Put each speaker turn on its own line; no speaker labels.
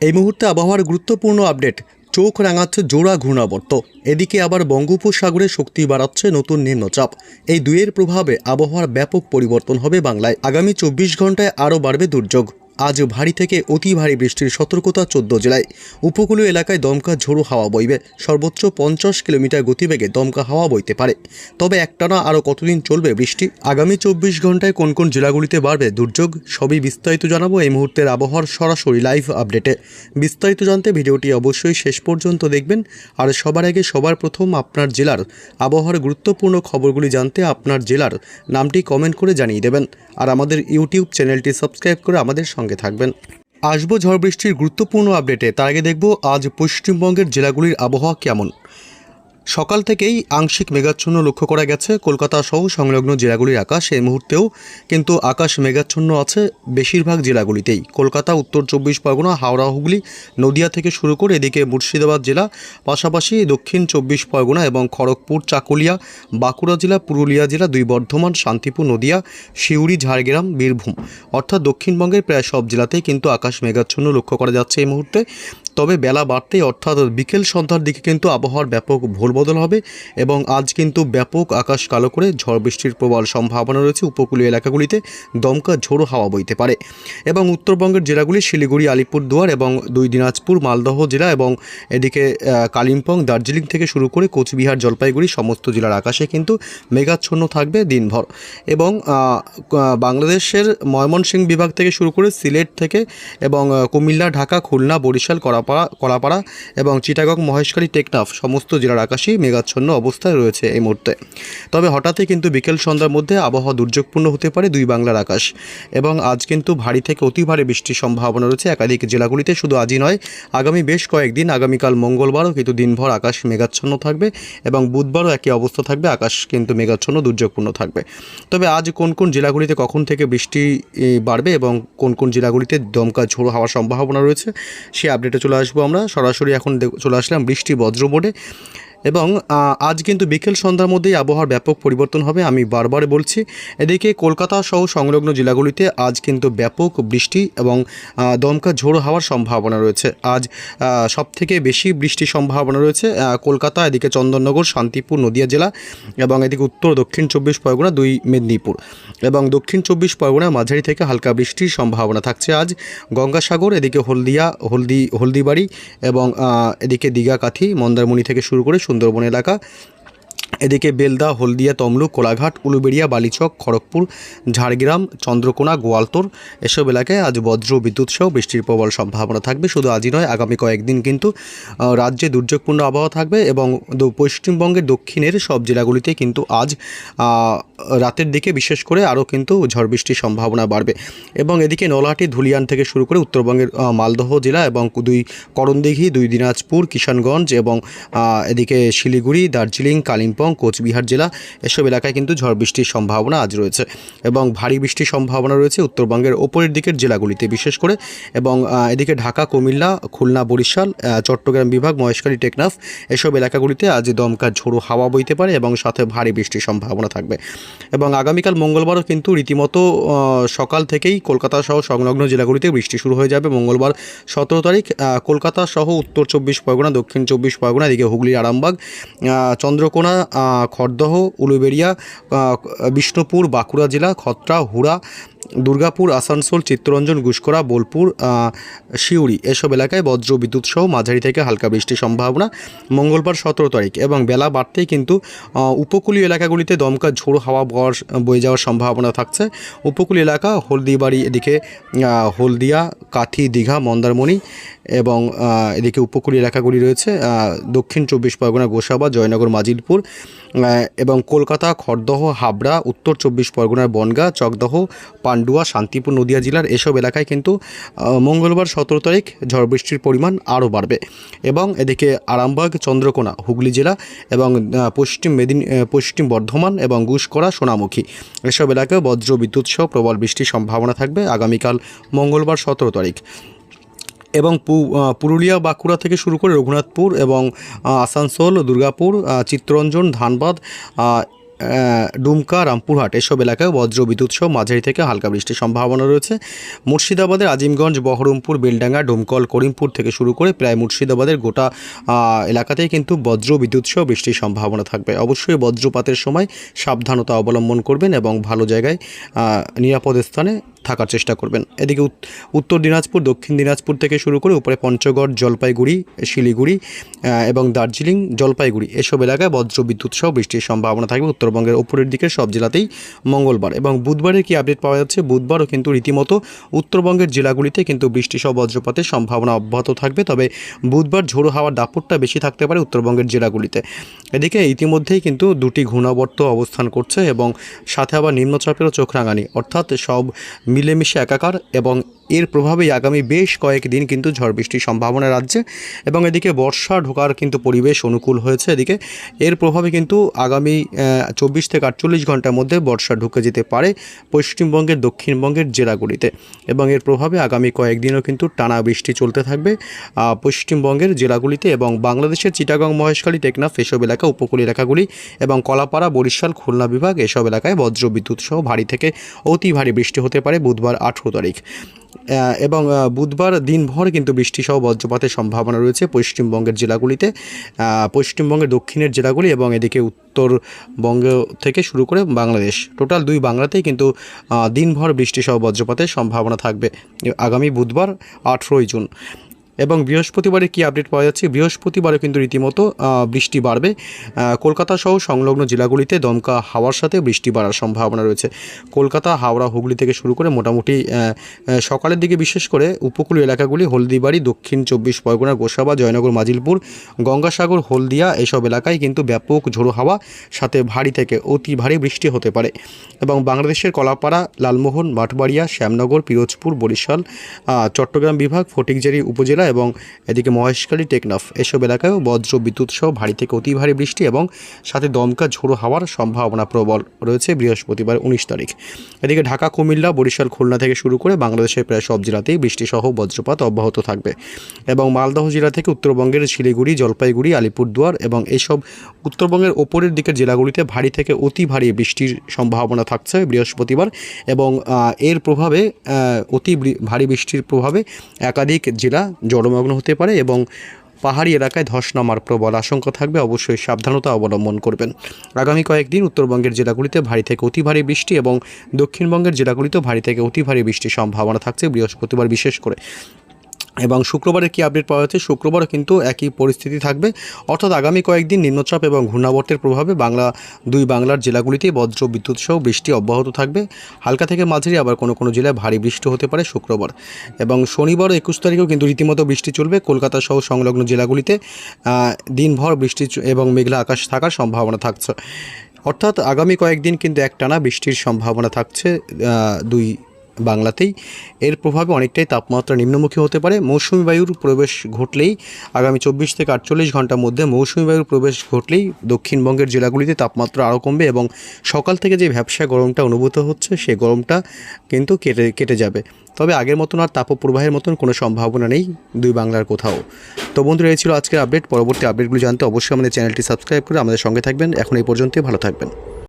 এই মুহূর্তে আবহাওয়ার গুরুত্বপূর্ণ আপডেট, চোখ রাঙাচ্ছে জোড়া ঘূর্ণাবর্ত। এদিকে আবার বঙ্গোপসাগরে শক্তি বাড়াচ্ছে নতুন নিম্নচাপ। এই দুয়ের প্রভাবে আবহাওয়ার ব্যাপক পরিবর্তন হবে বাংলায়। আগামী চব্বিশ ঘন্টায় আরও বাড়বে দুর্যোগ। আজ ভারী থেকে অতি ভারী বৃষ্টির সতর্কতা চোদ্দ জেলায় উপকূলীয় এলাকায় দমকা ঝোড়ো হাওয়া বইবে। সর্বোচ্চ পঞ্চাশ কিলোমিটার গতিবেগে দমকা হাওয়া বইতে পারে। তবে একটানা আরও কতদিন চলবে বৃষ্টি? আগামী চব্বিশ ঘন্টায় কোন কোন জেলাগুলিতে বাড়বে দুর্যোগ? সবই বিস্তারিত জানাব এই মুহূর্তের আবহাওয়ার সরাসরি লাইভ আপডেটে। বিস্তারিত জানতে ভিডিওটি অবশ্যই শেষ পর্যন্ত দেখবেন। আর সবার আগে সবার প্রথম আপনার জেলার আবহাওয়ার গুরুত্বপূর্ণ খবরগুলি জানতে আপনার জেলার নামটি কমেন্ট করে জানিয়ে দেবেন। আর আমাদের ইউটিউব চ্যানেলটি সাবস্ক্রাইব করে আমাদের সঙ্গে থাকবেন। আসব ঝড় বৃষ্টির গুরুত্বপূর্ণ আপডেটে। তার আগে দেখব আজ পশ্চিমবঙ্গের জেলাগুলির আবহাওয়া কেমন। সকাল থেকেই আংশিক মেঘাচ্ছন্ন লক্ষ্য করা গেছে। কলকাতা সহ সংলগ্ন জেলাগুলির আকাশ এই মুহূর্তেও কিন্তু আকাশ মেঘাচ্ছন্ন আছে বেশিরভাগ জেলাগুলিতেই। কলকাতা, উত্তর চব্বিশ পরগনা, হাওড়া, হুগলি, নদিয়া থেকে শুরু করে এদিকে মুর্শিদাবাদ জেলা, পাশাপাশি দক্ষিণ চব্বিশ পরগনা এবং খড়গপুর, চাকুলিয়া, বাঁকুড়া জেলা, পুরুলিয়া জেলা, দুই বর্ধমান, শান্তিপুর, নদিয়া সিউড়ি ঝাড়গ্রাম, বীরভূম। অর্থাৎ দক্ষিণবঙ্গের প্রায় সব জেলাতেই কিন্তু আকাশ মেঘাচ্ছন্ন লক্ষ্য করা যাচ্ছে এই মুহূর্তে। তবে বেলা বাড়তেই অর্থাৎ বিকেল সন্ধ্যার দিকে কিন্তু আবহাওয়ার ব্যাপক ভোলবদল হবে এবং আজ কিন্তু ব্যাপক আকাশ কালো করে ঝড় বৃষ্টির প্রবল সম্ভাবনা রয়েছে উপকূলীয় এলাকাগুলিতে। দমকা ঝোড়ো হাওয়া বইতে পারে। এবং উত্তরবঙ্গের জেলাগুলি শিলিগুড়ি, আলিপুরদুয়ার এবং দুই দিনাজপুর, মালদহ জেলা এবং এদিকে কালিম্পং, দার্জিলিং থেকে শুরু করে কোচবিহার, জলপাইগুড়ি সমস্ত জেলার আকাশে কিন্তু মেঘাচ্ছন্ন থাকবে দিনভর। এবং বাংলাদেশের ময়মনসিংহ বিভাগ থেকে শুরু করে সিলেট থেকে এবং কুমিল্লা, ঢাকা, খুলনা, বরিশাল করাপাড়া কলাপাড়া এবং চিটাগং মহেশখালী টেকনাফ সমস্ত জেলার আকাশই মেঘাচ্ছন্ন অবস্থায় রয়েছে এই মুহূর্তে। তবে হঠাৎই কিন্তু বিকেল সন্ধ্যার মধ্যে আবহাওয়া দুর্যোগপূর্ণ হতে পারে দুই বাংলার আকাশ এবং আজ কিন্তু ভারী থেকে অতি ভারী বৃষ্টির সম্ভাবনা রয়েছে। একাধিক জেলাগুলিতে শুধু আজই নয়, আগামী বেশ কয়েকদিন, আগামীকাল মঙ্গলবারও কিন্তু দিনভর আকাশ মেঘাচ্ছন্ন থাকবে এবং বুধবারও একই অবস্থা থাকবে, আকাশ কিন্তু মেঘাচ্ছন্ন, দুর্যোগপূর্ণ থাকবে। তবে আজ কোন কোন জেলাগুলিতে কখন থেকে বৃষ্টি বাড়বে এবং কোন কোন জেলাগুলিতে দমকা ঝোড়ো হওয়ার সম্ভাবনা রয়েছে সেই আপডেটে চলে আসব আমরা। সরাসরি এখন চলে আসলাম বৃষ্টি বজ্র বোর্ডে এবং আজ কিন্তু বিকেল সন্ধ্যার মধ্যেই আবহাওয়ার ব্যাপক পরিবর্তন হবে, আমি বারবার বলছি। এদিকে কলকাতা সহ সংলগ্ন জেলাগুলিতে আজ কিন্তু ব্যাপক বৃষ্টি এবং দমকা ঝোড়ো হওয়ার সম্ভাবনা রয়েছে। আজ সব থেকে বেশি বৃষ্টির সম্ভাবনা রয়েছে কলকাতা, এদিকে চন্দননগর, শান্তিপুর, নদিয়া জেলা এবং এদিকে উত্তর, দক্ষিণ চব্বিশ পরগনা, দুই মেদিনীপুর এবং দক্ষিণ চব্বিশ পরগনা, মাঝারি থেকে হালকা বৃষ্টির সম্ভাবনা থাকছে আজ। গঙ্গাসাগর, এদিকে হলদিয়া, হলদি, হলদিবাড়ি এবং এদিকে দীঘাকাথি মন্দারমণি থেকে শুরু করে সুন্দরবন এলাকা। এদিকে বেলদা, হলদিয়া, তমলুক, কোলাঘাট, উলুবেড়িয়া, বালিচক, খড়গপুর, ঝাড়গ্রাম, চন্দ্রকোনা, গোয়ালতোর এসব এলাকায় আজ বজ্র বিদ্যুৎ সহ বৃষ্টির প্রবল সম্ভাবনা থাকবে। শুধু আজই নয়, আগামী কয়েকদিন কিন্তু রাজ্যে দুর্যোগপূর্ণ আবহাওয়া থাকবে এবং পশ্চিমবঙ্গের দক্ষিণের সব জেলাগুলিতে কিন্তু আজ রাতের দিকে বিশেষ করে আরও কিন্তু ঝড় বৃষ্টির সম্ভাবনা বাড়বে। এবং এদিকে নলহাটি, ধুলিয়ান থেকে শুরু করে উত্তরবঙ্গের মালদহ জেলা এবং দুই করণদিঘি, দুই দিনাজপুর, কিষানগঞ্জ এবং এদিকে শিলিগুড়ি, দার্জিলিং, কালিম্পং কোচবিহার জেলা এসব এলাকায় কিন্তু ঝড় বৃষ্টির সম্ভাবনা আজ রয়েছে এবং ভারী বৃষ্টির সম্ভাবনা রয়েছে উত্তরবঙ্গের ওপরের দিকের জেলাগুলিতে বিশেষ করে এবং এদিকে ঢাকা, কুমিল্লা, খুলনা, বরিশাল চট্টগ্রাম বিভাগ, মহেশখালী, টেকনাফ এসব এলাকাগুলিতে আজ দমকা ঝোড়ো হাওয়া বইতে পারে এবং সাথে ভারী বৃষ্টির সম্ভাবনা থাকবে। এবং আগামীকাল মঙ্গলবারও কিন্তু রীতিমতো সকাল থেকেই কলকাতা সহ সংলগ্ন জেলাগুলিতে বৃষ্টি শুরু হয়ে যাবে। মঙ্গলবার সতেরো তারিখ কলকাতা সহ উত্তর চব্বিশ পরগনা, দক্ষিণ চব্বিশ পরগনা, এদিকে হুগলির আরামবাগ চন্দ্রকোনা খড়দহ উলুবেড়িয়া বিষ্ণুপুর বাঁকুড়া জেলা খত্রা হুড়া দুর্গাপুর, আসানসোল, চিত্তরঞ্জন, গুসকরা, বোলপুর সিউড়ি এসব এলাকায় বজ্র বিদ্যুৎ সহ মাঝারি থেকে হালকা বৃষ্টির সম্ভাবনা। মঙ্গলবার সতেরো তারিখ এবং বেলা বাড়তেই কিন্তু উপকূলীয় এলাকাগুলিতে দমকা ঝোড়ো হাওয়া বওয়ার বয়ে যাওয়ার সম্ভাবনা থাকছে। উপকূলীয় এলাকা হলদিবাড়ি, এদিকে হলদিয়া, কাথি, দীঘা, মন্দারমণি এবং এদিকে উপকূলীয় এলাকাগুলি রয়েছে দক্ষিণ চব্বিশ পরগনা, গোসাবা, জয়নগর মাজিলপুর এবং কলকাতা, খড়দহ, হাবড়া, উত্তর চব্বিশ পরগনার বনগাঁ, চকদহ পান্ডুয়া, শান্তিপুর, নদিয়া জেলার এসব এলাকায় কিন্তু মঙ্গলবার সতেরো তারিখ ঝড় বৃষ্টির পরিমাণ আরও বাড়বে। এবং এদিকে আরামবাগ, চন্দ্রকোনা, হুগলি জেলা এবং পশ্চিম মেদিনী পশ্চিম বর্ধমান এবং গুসকরা, সোনামুখী। এসব এলাকায় বজ্র বিদ্যুৎ সহ প্রবল বৃষ্টির সম্ভাবনা থাকবে আগামীকাল মঙ্গলবার সতেরো তারিখ। এবং পুরুলিয়া, বাঁকুড়া থেকে শুরু করে রঘুনাথপুর এবং আসানসোল, দুর্গাপুর চিত্তরঞ্জন, ধানবাদ ডুমকা, রামপুরহাট, এসব এলাকায় বজ্র বিদ্যুৎ সহ মাঝারি থেকে হালকা বৃষ্টির সম্ভাবনা রয়েছে। মুর্শিদাবাদের আজিমগঞ্জ, বহরমপুর, বেলডাঙ্গা, ডুমকল, করিমপুর থেকে শুরু করে প্রায় মুর্শিদাবাদের গোটা এলাকাতেই কিন্তু বজ্র বিদ্যুৎ সহ বৃষ্টির সম্ভাবনা থাকবে। অবশ্যই বজ্রপাতের সময় সাবধানতা অবলম্বন করবেন এবং ভালো জায়গায় নিরাপদ স্থানে থাকার চেষ্টা করবেন। এদিকে উত- উত্তর দিনাজপুর, দক্ষিণ দিনাজপুর থেকে শুরু করে উপরে পঞ্চগড়, জলপাইগুড়ি, শিলিগুড়ি এবং দার্জিলিং, জলপাইগুড়ি এসব এলাকায় বজ্র বিদ্যুৎ সহ বৃষ্টির সম্ভাবনা থাকবে। উত্তরবঙ্গের উপরের দিকে সব জেলাতেই মঙ্গলবার। এবং বুধবারের কি আপডেট পাওয়া যাচ্ছে? বুধবারও কিন্তু রীতিমতো উত্তরবঙ্গের জেলাগুলিতে কিন্তু বৃষ্টি সহ বজ্রপাতের সম্ভাবনা অব্যাহত থাকবে। তবে বুধবার ঝোড়ো হাওয়ার দাপটটা বেশি থাকতে পারে উত্তরবঙ্গের জেলাগুলিতে। এদিকে ইতিমধ্যেই কিন্তু দুটি ঘূর্ণাবর্ত অবস্থান করছে এবং সাথে আবার নিম্নচাপেরও চোখ রাঙানি। অর্থাৎ সব মিলেমিশে একাকার এবং এর প্রভাবেই আগামী বেশ কয়েকদিন কিন্তু ঝড় বৃষ্টির সম্ভাবনা রাজ্যে এবং এদিকে বর্ষা ঢোকার কিন্তু পরিবেশ অনুকূল হয়েছে এদিকে। এর প্রভাবে কিন্তু আগামী চব্বিশ থেকে আটচল্লিশ ঘণ্টার মধ্যে বর্ষা ঢুকে যেতে পারে পশ্চিমবঙ্গের, দক্ষিণবঙ্গের জেলাগুলিতে এবং এর প্রভাবে আগামী কয়েকদিনও কিন্তু টানা বৃষ্টি চলতে থাকবে পশ্চিমবঙ্গের জেলাগুলিতে এবং বাংলাদেশের চিটাগং, মহেশখালী টেকনাফ এসব এলাকা উপকূল এলাকাগুলি এবং কলাপাড়া, বরিশাল, খুলনা বিভাগ এসব এলাকায় বজ্র বিদ্যুৎ সহ ভারী থেকে অতি ভারী বৃষ্টি হতে পারে। বুধবার আঠেরো তারিখ। এবং বুধবার দিনভর কিন্তু বৃষ্টিসহ বজ্রপাতের সম্ভাবনা রয়েছে পশ্চিমবঙ্গের জেলাগুলিতে। পশ্চিমবঙ্গের দক্ষিণের জেলাগুলি এবং এদিকে উত্তরবঙ্গ থেকে শুরু করে বাংলাদেশ। টোটাল দুই বাংলাতেই কিন্তু দিনভর বৃষ্টিসহ বজ্রপাতের সম্ভাবনা থাকবে আগামী বুধবার আঠেরোই জুন। এবং বৃহস্পতিবারে কি আপডেট পাওয়া যাচ্ছে? বৃহস্পতিবারে কিন্তু রীতিমতো বৃষ্টি বাড়বে। কলকাতা সহ সংলগ্ন জেলাগুলিতে দমকা হাওয়ার সাথে বৃষ্টি বাড়ার সম্ভাবনা রয়েছে। কলকাতা, হাওড়া, হুগলি থেকে শুরু করে মোটামুটি সকালের দিকে বিশেষ করে উপকূলীয় এলাকাগুলি হলদিবাড়ি, দক্ষিণ চব্বিশ পরগনা, গোসাবা, জয়নগর, মাজিলপুর, গঙ্গাসাগর, হলদিয়া এসব এলাকায় কিন্তু ব্যাপক ঝোড়ো হাওয়া, সাথে ভারী থেকে অতি ভারী বৃষ্টি হতে পারে। এবং বাংলাদেশের কলাপাড়া, লালমোহন, মাঠবাড়িয়া, শ্যামনগর, পিরোজপুর, বরিশাল চট্টগ্রাম বিভাগ ফটিকজারি উপজেলা এবং এদিকে মহেশখালী, টেকনাফ এসব এলাকায়ও বজ্র বিদ্যুৎ সহ ভারী থেকে অতি ভারী বৃষ্টি এবং সাথে দমকা ঝোড়ো হওয়ার সম্ভাবনা প্রবল রয়েছে বৃহস্পতিবার উনিশ তারিখ। এদিকে ঢাকা, কুমিল্লা, বরিশাল, খুলনা থেকে শুরু করে বাংলাদেশের প্রায় সব জেলাতেই বৃষ্টি সহ বজ্রপাত অব্যাহত থাকবে এবং মালদহ জেলা থেকে উত্তরবঙ্গের শিলিগুড়ি, জলপাইগুড়ি, আলিপুরদুয়ার এবং এইসব উত্তরবঙ্গের ওপরের দিকের জেলাগুলিতে ভারী থেকে অতি ভারী বৃষ্টির সম্ভাবনা থাকছে বৃহস্পতিবার এবং এর প্রভাবে অতি ভারী বৃষ্টির প্রভাবে একাধিক জেলা জলমগ্ন হতে পারে এবং পাহাড়ি এলাকায় ধস নামার প্রবল আশঙ্কা থাকবে, অবশ্যই সাবধানতা অবলম্বন করবেন। আগামী কয়েকদিন উত্তরবঙ্গের জেলাগুলিতে ভারী থেকে অতি ভারী বৃষ্টি এবং দক্ষিণবঙ্গের জেলাগুলিতেও ভারী থেকে অতি ভারী বৃষ্টির সম্ভাবনা থাকছে বৃহস্পতিবার বিশেষ করে। এবং শুক্রবারের কি আপডেট পাওয়া যাচ্ছে? শুক্রবারও কিন্তু একই পরিস্থিতি থাকবে। অর্থাৎ আগামী কয়েকদিন নিম্নচাপ এবং ঘূর্ণাবর্তের প্রভাবে বাংলা, দুই বাংলার জেলাগুলিতেই বজ্র, বিদ্যুৎ সহ বৃষ্টি অব্যাহত থাকবে। হালকা থেকে মাঝারি আবার কোনো কোনো জেলায় ভারী বৃষ্টি হতে পারে শুক্রবার। এবং শনিবার একুশ তারিখেও কিন্তু রীতিমতো বৃষ্টি চলবে কলকাতা সহ সংলগ্ন জেলাগুলিতে। দিনভর বৃষ্টি এবং মেঘলা আকাশ থাকার সম্ভাবনা থাকছে। অর্থাৎ আগামী কয়েকদিন কিন্তু একটানা বৃষ্টির সম্ভাবনা থাকছে দুই বাংলাতেই। এর প্রভাবে অনেকটাই তাপমাত্রা নিম্নমুখী হতে পারে। মৌসুমি বায়ুর প্রবেশ ঘটলেই আগামী চব্বিশ থেকে আটচল্লিশ ঘণ্টার মধ্যে মৌসুমি বায়ুর প্রবেশ ঘটলেই দক্ষিণবঙ্গের জেলাগুলিতে তাপমাত্রা আরও কমবে এবং সকাল থেকে যে ভ্যাবসা গরমটা অনুভূত হচ্ছে সেই গরমটা কিন্তু কেটে কেটে যাবে। তবে আগের মতন আর তাপপ্রবাহের মতন কোনো সম্ভাবনা নেই দুই বাংলার কোথাও। তো বন্ধুরা, এই ছিল আজকের আপডেট। পরবর্তী আপডেটগুলো জানতে অবশ্যই আমাদের চ্যানেলটি সাবস্ক্রাইব করে আমাদের সঙ্গে থাকবেন। এখন এই পর্যন্তই, ভালো থাকবেন।